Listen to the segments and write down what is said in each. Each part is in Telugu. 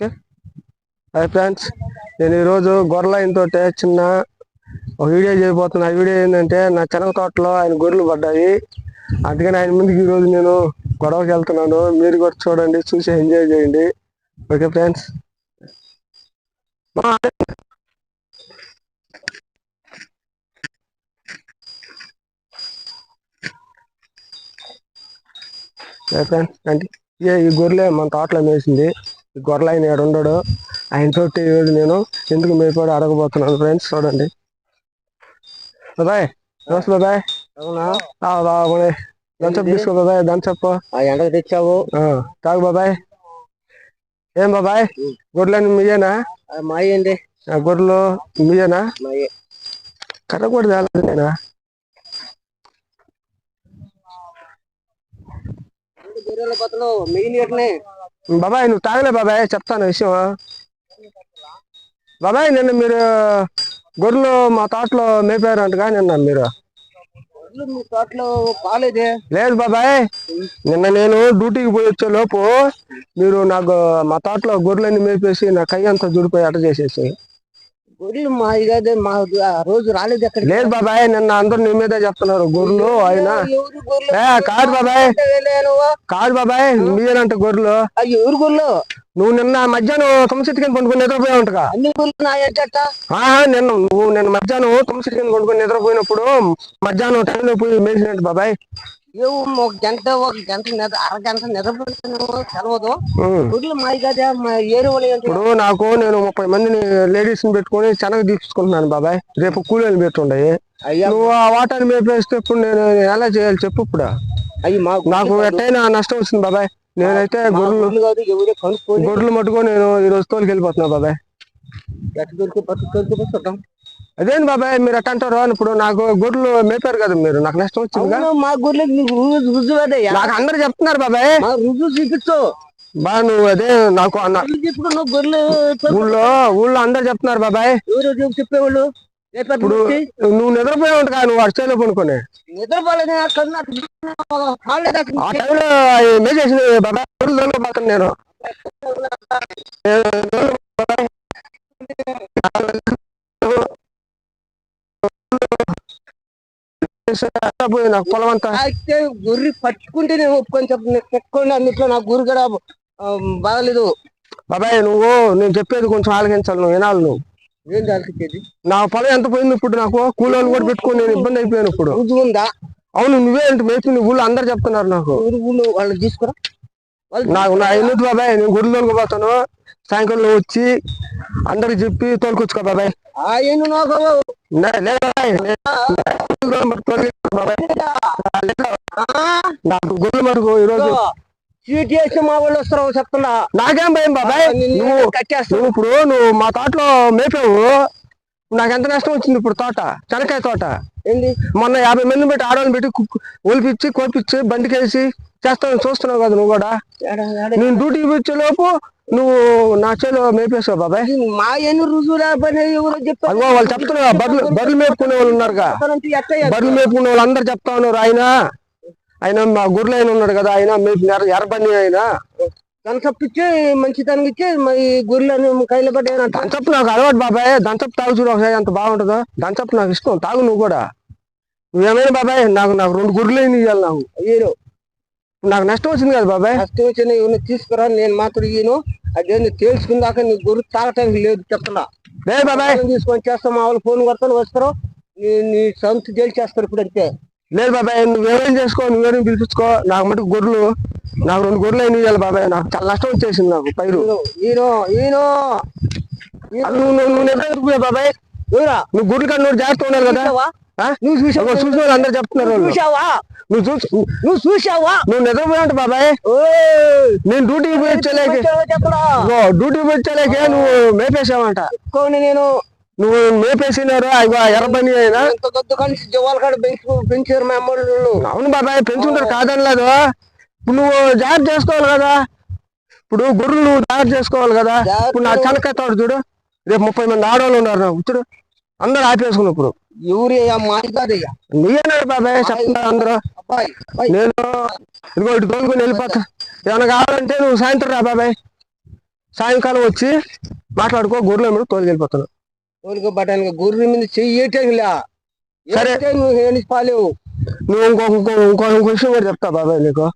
ఓకే. హాయ్ ఫ్రెండ్స్ నేను ఈరోజు గొర్రెలైనతో చిన్న ఒక వీడియో చేయబోతున్నా. ఆ వీడియో ఏంటంటే నా చెనగ తోటలో ఆయన గొర్రెలు పడ్డాయి. అందుకని ఆయన ముందుకు ఈరోజు నేను గొడవకి వెళ్తున్నాను. మీరు కూడా చూడండి చూసి ఎంజాయ్ చేయండి. Okay friends. ఫ్రెండ్స్. అంటే ఏ ఈ గొర్రెలే మన తోటలో మేసింది. గొర్రెలు ఆయన ఉండడు. ఆయన తోటి నేను. ఎందుకు మేపాడు అడగబోతున్నాను ఫ్రెండ్స్? చూడండి. నమస్తే దంచప్ తీసుకో దంచప్ ఎండకు తెచ్చావు. తాగు బాబాయ్. ఏం బాబాయ్? గొర్రెలని మీయేనా? ఆ మాయి ఏంది ఆ గొర్రెలు మీయేనా? మాయి. కర్ర కూడా తేలేదు నేనా? గొర్రెల బతులు? మెయిన్ బాబాయ్ నువ్వు తాగలే బాబాయ్ చెప్తాను విషయం. బాబాయ్ నిన్న మీరు గొర్రెలు మా తోటలో మేపారంటగా నిన్న మీరు. లేదు బాబాయ్ నిన్న నేను డ్యూటీకి పోయి వచ్చే లోపు మీరు నాకు మా తోటలో గొర్రెలన్నీ మేపేసి నా కై అంతా జుడిపోయి అట చేసేసి గొర్రెలు మా ఇదే మా ఆ రోజు రాలేదు ఎక్కడ లేదు బాబాయ్ నిన్న అందరు నీ మీదే చెప్తున్నారు. గొర్రెలు ఆయన. ఎవరు గొర్రెలు? ఏ కాదు బాబాయ్? కాదు బాబాయ్ మీరేనంట గొర్రెలు. ఎవరు గొర్రెలు? నువ్వు నిన్న మధ్యాహ్నం తుమ్మసిటి కింద పండుకొని నిద్రపోయా ఉంటగా? అన్ని గొర్రెలు నా ఎంటట ఆహా, నిన్న నువ్వు నిన్న మధ్యాహ్నం తుమ్మసిటి కింద పండుకొని నిద్రపోయినప్పుడు మధ్యాహ్నం టైంలో పోయి మేసినట్టు బాబాయ్. ఏవో ఒక గంట ఒక గంట అరగంట నిద్రపోతాను తెలవదు ఉం. గొర్రెలు మా కదా ఇప్పుడు నాకు నేను ముప్పై మందిని లేడీస్ని పెట్టుకొని శనగ తీసుకుంటున్నాను బాబాయ్ రేపు కూలీలు పెట్టుండయి అయ్యా నువ్వు ఆ వాటర్ మేపేస్తే ఇప్పుడు నేను ఎలా చేయాలి చెప్పు ఇప్పుడు అయ్యి మా నాకు ఎట్టయినా నష్టం వచ్చింది బాబాయ్ నేనైతే గొర్రెలు గొర్రెలు మట్టుకో నేను ఈ రోజు తోలికి వెళ్ళిపోతున్నా బాబాయ్ ఎట్టు దొరికి పట్టు అదేంటి బాబాయ్ మీరు ఎట్ట అంటారు? అని ఇప్పుడు నాకు గొర్రెలు మేపారు కదా మీరు నాకు నష్టం వచ్చిందిగా. అవును మా గొర్రెలకు నీకు రుజువు అందరు చెప్తున్నారు బాబాయ్. రుజువు చూపించు. బా నువ్వు అదే నాకు. ఊళ్ళో ఊళ్ళో అందరు చెప్తున్నారు బాబాయ్. చెప్పేవాళ్ళు? ఇప్పుడు నువ్వు నిద్రపోయి ఉంటా నువ్వు నాకు కాలేదు అక్కడ ఆ టైంలో బాబాయ్ నేను నాకు పొలం అంతా అయితే గొర్రె పట్టుకుంటే నేను ఒప్పుకొని చెప్పు నేను పెట్టుకోండి అన్నిట్లో నాకు గురి కూడా బాగలేదు. బాబాయ్ నువ్వు నేను చెప్పేది కొంచెం ఆలకించాలి నువ్వు వినాలి నువ్వు. ఏం దాల్చింది నా పొలం ఎంత పోయింది ఇప్పుడు నాకు? కూలోళ్ళు కూడా పెట్టుకొని నేను ఇబ్బంది అయిపోయాను ఇప్పుడు. రుజువు ఉందా? అవును నువ్వే అంటే మేపి నువ్వు ఊళ్ళో అందరు చెప్తున్నారు నాకు. ఊరు వాళ్ళు తీసుకురా. నాకు నా ఎందుకు బాబాయ్? నేను గుడి తోలుకుపోతాను సాయంకాలం వచ్చి అందరికి చెప్పి తోలుకొచ్చుకో బాబాయ్ నాకు గుడ్లు మటుకు ఈరోజు చీట్ చేసి మా వాళ్ళు వస్తారు చెప్తున్నా నాకేం భయం బాబాయ్ నువ్వు ఇప్పుడు నువ్వు మా తోటలో మేపావు నాకు ఎంత నష్టం వచ్చింది ఇప్పుడు తోట? చెనక్కాయ తోట. ఏంది? మొన్న యాభై మంది పెట్టి ఆడవాళ్ళని పెట్టి ఒలిపిచ్చి కోపిచ్చి బండికేసి చేస్తాను చూస్తున్నావు కదా నువ్వు కూడా. నేను డ్యూటీకి వచ్చే లోపు నువ్వు నా చేలో మేపేసావు బాబాయ్. మా ఎన్ని రుజువు లేకపోయినా ఎవరో చెప్పారు. అదిగో వాళ్ళు చెప్తున్నారు బర్రెలు బర్రెలు మేపుకునే వాళ్ళు ఉన్నారుగా? బర్రెలు మేపుకునే వాళ్ళు అందరు చెప్తా ఉన్నారు. ఆయన ఆయన మా ఆయన ఉన్నాడు కదా ఆయన మేపు ఎర్ర- ఎర్రబండి ఆయన. కనసప్పిచ్చి మంచితనం ఇచ్చి మరి గొర్రెలను కైలో పడ్డాయంట దంచప్పు నాకు అలవాటు బాబాయ్. దంచప్పు తాగు చూడు ఒకసారి ఎంత బాగుంటుందో. దంచప్పు నాకు ఇష్టం. తాగు నువ్వు కూడా. నువ్వేమైనా బాబాయ్? నాకు నాకు రెండు గుడ్లు ఇవ్వాలి నాకు. హీరో నాకు నష్టం వచ్చింది కదా బాబాయ్. కష్టం వచ్చిన ఇవన్నీ తీసుకురా. నేను మాత్రం ఈయను. అదేంది? తేల్చుకుందాక నీ గొర్రె తాగటానికి లేదు చెప్తున్నా లేదు బాబాయ్. తీసుకొని చేస్తాం. మా వాళ్ళు ఫోన్ కొడతాను వస్తారు. నీ నీ సొంత తేల్చేస్తారు ఇప్పుడు అంతే. లేదు బాబాయ్. నువ్వేమేం చేసుకో? నువ్వేమేం పిలిపించుకో? నాకు మటుకు గొర్రెలు నాకు రెండు గొర్రెలు అయిన ఇవ్వాలి బాబాయ్ నాకు చాలా నష్టం వచ్చేసింది నాకు పైరు. నువ్వు నిద్ర బాబాయ్? నువ్వు గుడ్లు కన్నా జాగ్రత్త ఉండాలి కదా? నువ్వు చూసావా? చూసిన వాళ్ళు అందరు చెప్తున్నారు. చూసావా? నువ్వు చూసి నువ్వు చూసావా? నువ్వు నిద్రపోయావు బాబాయ్! నేను డ్యూటీకి పోయి వచ్చేలేక డ్యూటీకి పోయి వచ్చేలేకే నువ్వు మేపేసావంట నేను. నువ్వు మేపేసినారు? అయ్యో ఎర్రబని అయినా? జవాల కాడ పెంచు పెంచారు మా అమ్మోళ్ళు. అవును బాబాయ్ పెంచుకుంటారు కాదనలేదు. ఇప్పుడు నువ్వు జాగ్రత్త చేసుకోవాలి కదా. ఇప్పుడు గొర్రెలు నువ్వు జాగ్రత్త చేసుకోవాలి కదా. ఇప్పుడు నా చెనక్కాయ చూడు. రేపు ముప్పై మంది ఆడవాళ్ళు ఉన్నారు నాకు చూడు. అందరు ఆపేసుకున్నారు ఇప్పుడు. నీవేనాడు బాబాయ్ చెప్తున్నారు అందరూ. నేను ఇదిగో ఇటు తోలుకొని వెళ్ళిపోతా. ఏమైనా కావాలంటే నువ్వు సాయంత్రం రా బాబాయ్. సాయంకాలం వచ్చి మాట్లాడుకో గొర్రెల మీద తోలుకు బటానికి గుర్రి మీద చెయ్యటంలా సరే. నువ్వు నువ్వు ఇంకో ఇంకో ఇంకో ఇంకో విషయం కూడా చెప్తా బాబాయ్ నీకు.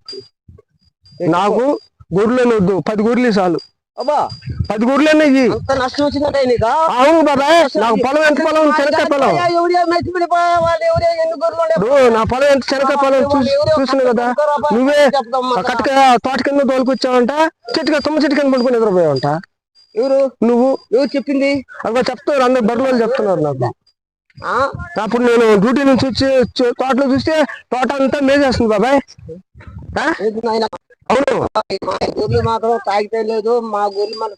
నాకు గొర్రెలు వద్దు పది గొర్రెలు చాలు. అబ్బా. పది గొర్రెలు అంత నష్టం వచ్చిందంటే అవును బాబాయ్. నాకు పొలం ఎంత పొలం? శనక్కాయ పొలం. నా పొలం ఎంత? శనక్కాయ పొలం చూసి చూసినావు కదా. నువ్వే ఆ కట్టక తోట కింద తోలుకొచ్చావంట. చెట్టుగా తుమ్మ చెట్టు కింద పడుకుని నిద్రపోయావంట. ఎవరు? నువ్వు? ఎవరు చెప్పింది? అక్కడ చెప్తున్నారు అందరు బర్రెలు చెప్తున్నారు నాకు. ఆ? అప్పుడు నేను డ్యూటీ నుంచి వచ్చి తోటలో చూస్తే తోట అంతా మేజేస్తుంది బాబాయ్? అవును. మా గొర్రెలు మాత్రం తాగితే లేదు మా గొర్రెలు మనం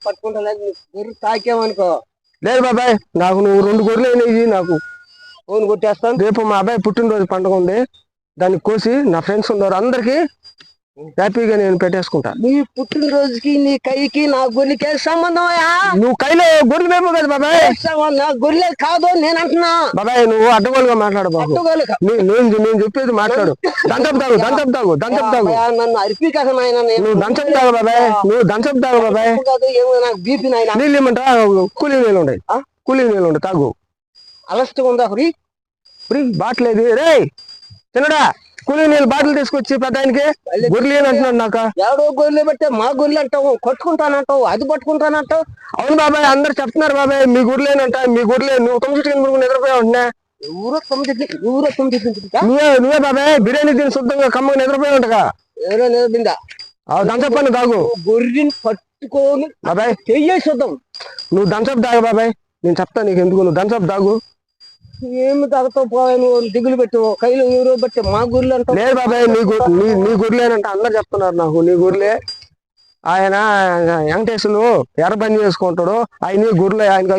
గొర్రెలు తాకేమనుకో లేదు బాబాయ్ నాకు నువ్వు రెండు గొర్రెలు అయినాయి నాకు. ఫోన్ కొట్టేస్తాను. రేపు మా అబ్బాయి పుట్టినరోజు పండుగ ఉంది. దాన్ని కోసి నా ఫ్రెండ్స్ ఉన్నారు. అందరికి హ్యాపీగా నేను పెట్టేసుకుంటా. నీ పుట్టినరోజుకి నీ కైకి నా గొర్రెకి సంబంధం? నువ్వు కైలో గొర్రెలు మేపు కదా బాబాయ్? నా గొర్రెలు కాదు నేను అంటున్నా బాబాయ్ నువ్వు అడ్డగోలుగా మాట్లాడు బాబు. నేను నేను చెప్పేది మాట్లాడు. దంచపు తాగు దంచపు తాగు దంచపు తాగు నన్ను అరిపి కదా నాయన నువ్వు దంచపు తాగు బాబాయ్ నువ్వు దంచపు తాగు బాబాయ్. కాదు ఏమో నాకు బీపీ నాయన. నీళ్ళు ఇమ్మంటా కూలీ నీళ్ళు ఆ? కూలీ నీళ్ళు ఉండే తాగు. అలస్ట్గా ఉందా ఫ్రీ ఫ్రీ బాటిల్ ఏది రే తినడా? కూలీ నీళ్ళు బాటిల్ తీసుకొచ్చి పెద్ద ఆయనకి గొర్రెలు ఏని అంటున్నాడు నాకు. ఎవడో గొర్రెలు పెట్టే మా గొర్రెలు అంటావు కొట్టుకుంటానంటావు అది పట్టుకుంటానంటావు అవును బాబాయ్ అందరు చెప్తున్నారు బాబాయ్ మీ గొర్రెలేనంట మీ గొర్రెలే నువ్వు తొమ్మిది పడుకుని నిద్రపోయా ఉంటున్నా ఊరో తొమ్మిది ఊరో తొమ్మిది తింటుందా? నువ్వే నువ్వే బాబాయ్ బిర్యానీ తిని శుద్ధంగా కమ్మగా నిద్రపోయా ఉంటగా ఎవరో నిలబడిందా దంచప్పని తాగు. గొర్రెని పట్టుకొని బాబాయ్. చెయ్యేసొద్దాం నువ్వు దంచప్ తాగు బాబాయ్. నేను చెప్తా నీకు ఎందుకు నువ్వు దంచప్ తాగు. ఏమి తాగుతావు పోవా నువ్వు? దిగులు పెట్టు కైలు ఎవరో బట్టి మా గొర్రెలు అంటావు లేదు బాబాయ్ నీ గొ- నీ గొర్రెలేనంట అందరు చెప్తున్నారు నాకు నీ గొర్రెలే ఆయన వెంకటేశ్వరు ఎర్ర బండి చేసుకుంటాడు ఆయన గొర్రెలే ఆయన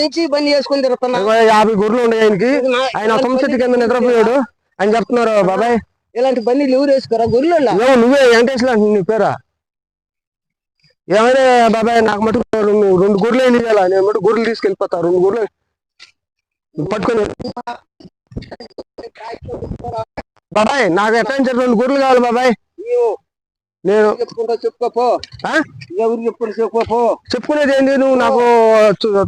నుంచి బండి చేసుకుని తిరుగుతున్నా. యాభై గొర్రెలు ఉన్నాయి ఆయనకి. ఆయన తొమ్మిది కింద నిద్రపోయాడు. అని చెప్తున్నారు బాబాయ్. ఇలాంటి బండిలు ఎవరు వేసుకోరా? గొర్రెలు నువ్వే వెంకటేశ్వరు అంటే నీ పేరా? ఏమైనా బాబాయ్ నాకు మటుకు రెండు రెండు గొర్రెలు ఏం చేయాలా నేను మటు గొర్రెలు తీసుకెళ్ళిపోతా రెండు గొర్రెలు పట్టుకొని బాబాయ్ నాకు ఎట్లా నుంచి రెండు గొర్రెలు కావాలి బాబాయ్. నేను చెప్పుకుంటా చెప్పుకోపో? ఎవరు చెప్పుకుంటా చెప్పుకోపో. చెప్పుకునేది ఏంటి నువ్వు నాకు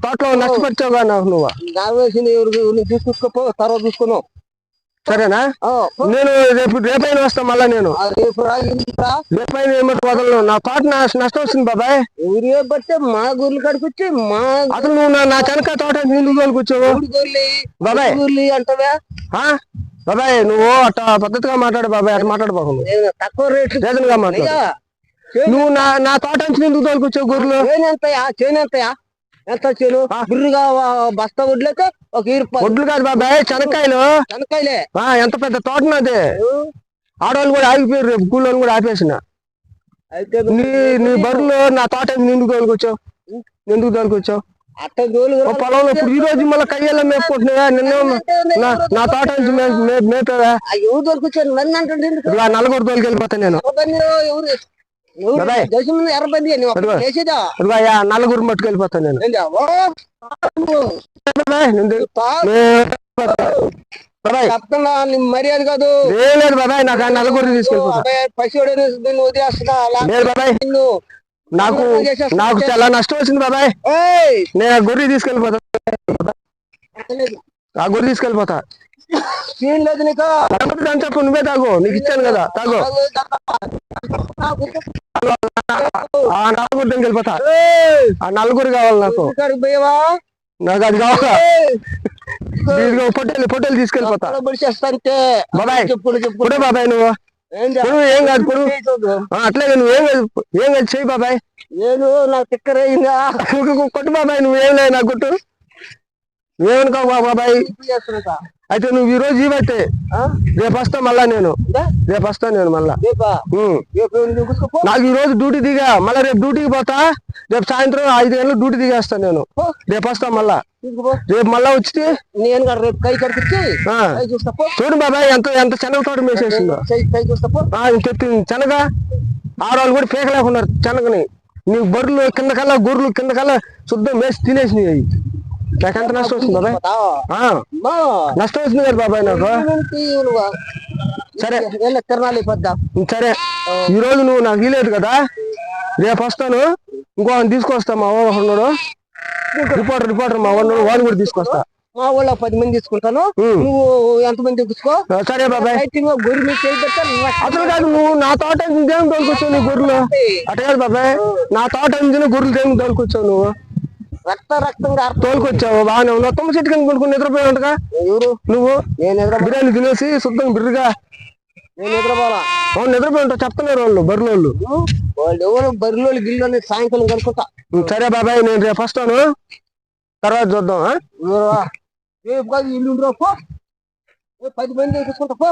తోటలో నష్టపరిచావుగా నాకు నువ్వు. నా ఎవరు ఎవరు చూసుకోపో తర్వాత చూసుకున్నావు సరేనా? నేను రేపు రేపైనా వస్తా మళ్ళా నేను. రేపైనా వదలను. నా తోట నా- నష్టం వస్తుంది బాబాయ్. ఎవరే బట్టే మా గొర్రెలు కాడికి వచ్చి మా అసలు నువ్వు నా నా చెనక తోట ఊరి గొర్రెలు బాబాయ్. ఊరి అంటావా? ఆ? బాబాయ్ నువ్వు అట్ట పద్ధతిగా మాట్లాడు బాబాయ్. అట్లా మాట్లాడబాకు తక్కువ రేట్లు రీజన్గా మాట్లాడు. అయ్యా, చేను- నువ్వు నా నా తోట నుంచి ఎందుకు తోలుకొచ్చావు గొర్రెలు? చేను ఎంతయా చేను ఎంతయా ఎంత చేను. బిర్రుగా బస్తా వడ్లైతే ఒక ఇరు పది ఒడ్లు కాదు బాబాయ్ చెనక్కాయలు. శనక్కాయలే ఆ, ఎంత పెద్ద తోట నాది ఆడవాళ్ళు కూడా ఆగిపోయారు రేపు కూలోళ్ళు కూడా ఆపేసిన. అయితే నీ నీ బర్రెలు నా తోట ఎందుకు తోలుకొచ్చావు ఎందుకు తోలుకొచ్చావు అట్ట గోలు ఓ పొలంలో ఇప్పుడు ఈ రోజు మళ్ళీ కయ్యాల మేపుకుంటున్నావా? నిన్న నా నా తోట నుంచి మే- మే- మేపేవా? ఎవరు దొరికొచ్చారు? నన్ను అంటే ఎందుకు? ఇలా నలుగురు తోలుకెళ్ళిపోతా నేను. ఎవరు? అయ్యా నలుగురు మట్టుకెళ్ళిపోతాను నేను. మర్యాద కాదు. ఏం లేదు బాబాయ్ నాకు ఆ నలుగురు తీసుకెళ్ళిపోతా అబ్బాయి పసివాడు నిన్ను వదిలేస్తున్నా. అలా లేదు బాబాయ్. నిన్ను నాకు నాకు చాలా నష్టం వచ్చింది బాబాయ్! నేను గొర్రె గొర్రె తీసుకెళ్ళిపోతా. సీన్ లేదు నీకు? దాని చెప్పు నువ్వే తాగు నీకు ఇచ్చాను కదా తాగు. ఆ నలుగురు వెళ్ళిపోతా! ఆ నలుగురు కావాలి నాకు. నాకు అది కావాలా? పొట్టేలు పొట్టేలు తీసుకెళ్ళిపోతా. బాబాయ్. బాబాయ్ నువ్వు. ఏం పొడు ఏం కాదు పొడు చేస్తావు? ఆ, అట్లాగే నువ్వు ఏం ఏం కాదు చెయ్యి బాబాయ్. నేను నాకు తిక్కరైందా? ఇంకొక కొట్టు బాబాయ్ నువ్వేం లేదు నాకు కొట్టు. నువ్వేమనుకోవు బా- బాబాయ్? అయితే నువ్వు ఈ రోజు ఇవ్వట్టే. రేపు వస్తా మళ్ళా నేను. రేపు వస్తా నేను మళ్ళా. నాకు ఈ రోజు డ్యూటీ దిగా. మళ్ళీ రేపు డ్యూటీకి పోతా. రేపు సాయంత్రం ఐదు గంటలకు డ్యూటీ దిగేస్తాను నేను. రేపు వస్తా మళ్ళా. రేపు మళ్ళా వచ్చి? నేను రేపు కై. చూడు బాబాయ్ ఎంత ఎంత శనగ తోట మేసేసిందో ఇంకెత్తి శనగ? ఆడవాళ్ళు కూడా పీక లేకున్నారు శనగని. నీకు బర్రెలు కింద కల్లా గొర్రెలు కింద కల్లా శుద్ధం మేసి తినేసినాయి. అవి నాకు ఎంత నష్టం వస్తుంది బాబాయ్ నష్టం వస్తుంది కదా బాబాయ్ నాకు? సరే. తిరణాలు సరే. ఈ రోజు నువ్వు నాకు ఇలేదు కదా? రేపు వస్తాను. ఇంకో తీసుకొస్తా మా వాడు రిపోర్టర్ రిపోర్టర్ మా వాడు వాడిని కూడా తీసుకొస్తా. మా ఊళ్ళో పది మంది తీసుకుంటాను. నువ్వు ఎంతమంది తీసుకుో ఆ, సరే బాబాయ్. గొర్రె మీద అసలు. కాదు నువ్వు నా తోట ఇంకేం తోలుకొచ్చావు నీ గొర్రెలు? అట్ట కాదు బాబాయ్. నా తోట నుంచి గొర్రెలు ఏమి తోలుకొచ్చావు నువ్వు? రక్త రక్తంగా తోలుకొచ్చావు బాగానే ఉన్నావు. తుమ్మ చెట్టు కింద కొనుక్కుని నిద్రపోయావుగా ఎవరు? నువ్వు? నేను నిద్ర బిర్యానీ తినేసి శుద్ధంగా బిర్రుగా? నేను నిద్రపోలా. అవును నిద్రపోయి ఉంటావు చెప్తున్నారు వాళ్ళు బర్రెలు వాళ్ళు వాళ్ళు ఎవరు? బరిలోళ్ళు గిల్లోని సాయంకాలం కనుక్కుంటా. సరే బాబాయ్ నేను రేపు వస్తాను. తర్వాత చూద్దాం? రేపు కాదు ఇల్లు పది మంది తీసుకుంటా పో.